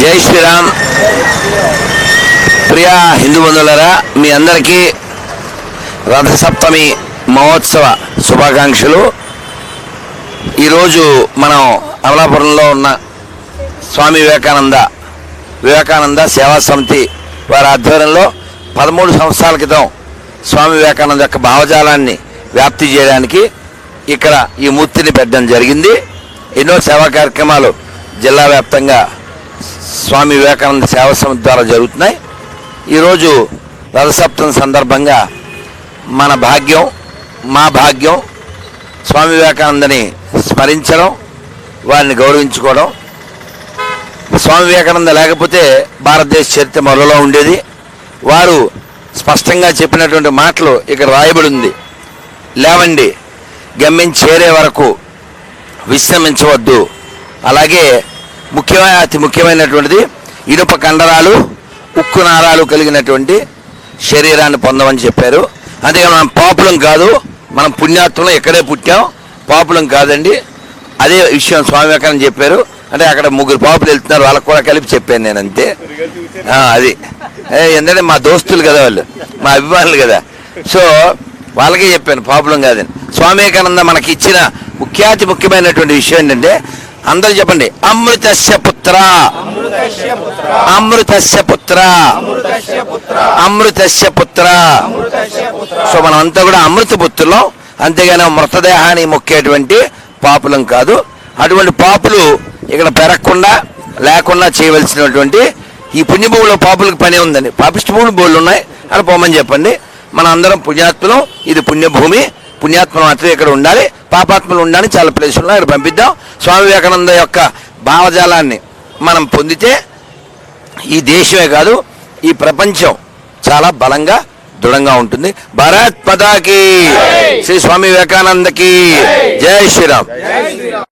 జై శ్రీరామ్. ప్రియా హిందూ బంధువులరా మీ అందరికీ రథసప్తమి మహోత్సవ శుభాకాంక్షలు. ఈరోజు మనం అమలాపురంలో ఉన్న స్వామి వివేకానంద వివేకానంద సేవా సమితి వారి ఆధ్వర్యంలో పదమూడు సంవత్సరాల క్రితం స్వామి వివేకానంద యొక్క భావజాలాన్ని వ్యాప్తి చేయడానికి ఇక్కడ ఈ మూర్తిని పెట్టడం జరిగింది. ఎన్నో సేవా కార్యక్రమాలు జిల్లా వ్యాప్తంగా స్వామి వివేకానంద సేవా సమితి ద్వారా జరుగుతున్నాయి. ఈరోజు రథసప్తమి సందర్భంగా మన భాగ్యం మా భాగ్యం స్వామి వివేకానందని స్మరించడం వారిని గౌరవించుకోవడం. స్వామి వివేకానంద లేకపోతే భారతదేశ చరిత్ర మొదలలో ఉండేది. వారు స్పష్టంగా చెప్పినటువంటి మాటలు ఇక్కడ రాయబడి ఉంది లేవండి గమ్యం చేరే వరకు విశ్రమించవద్దు. అలాగే ముఖ్యమైన అతి ముఖ్యమైనటువంటిది ఇనుప కండరాలు ఉక్కు నారాలు కలిగినటువంటి శరీరాన్ని పొందమని చెప్పారు. అంతేగా మనం పాపులం కాదు మనం పుణ్యాత్వం ఇక్కడే పుట్టాం పాపులం కాదండి. అదే విషయం స్వామి వివేకానంద చెప్పారు. అంటే అక్కడ ముగ్గురు పాపులు వెళ్తున్నారు వాళ్ళకు కూడా కలిపి చెప్పాను నేను అంతే. అది. ఎందుకంటే మా దోస్తులు కదా వాళ్ళు మా అభిమానులు కదా. సో వాళ్ళకే చెప్పాను పాపులం కాదని. స్వామి వివేకానంద మనకి ఇచ్చిన ముఖ్యాతి ముఖ్యమైనటువంటి విషయం ఏంటంటే అందరూ చెప్పండి. అమృతస్య పుత్ర. అమృతస్య పుత్ర. అమృతస్య పుత్ర. సో మనం అంతా కూడా అమృత పుత్రులం. అంతేగాని మృతదేహాన్ని మొక్కేటువంటి పాపులం కాదు. అటువంటి పాపులు ఇక్కడ పెరగకుండా లేకుండా చేయవలసినటువంటి ఈ పుణ్యభూమిలో పాపులకు పని ఉందండి. పాపిష్టి భూములు బోళ్ళు ఉన్నాయి. అని పోమని చెప్పండి. మన అందరం పుణ్యాత్మలం. ఇది పుణ్యభూమి. పుణ్యాత్మలు మాత్రమే ఇక్కడ ఉండాలి. పాపాత్మలు ఉండాలని చాలా ప్రదేశంలో ఇక్కడ పంపిద్దాం. స్వామి వివేకానంద యొక్క భావజాలాన్ని మనం పొందితే ఈ దేశమే కాదు ఈ ప్రపంచం చాలా బలంగా దృఢంగా ఉంటుంది. భారత్ పతాకి శ్రీ స్వామి వివేకానందకి. జై శ్రీరామ్.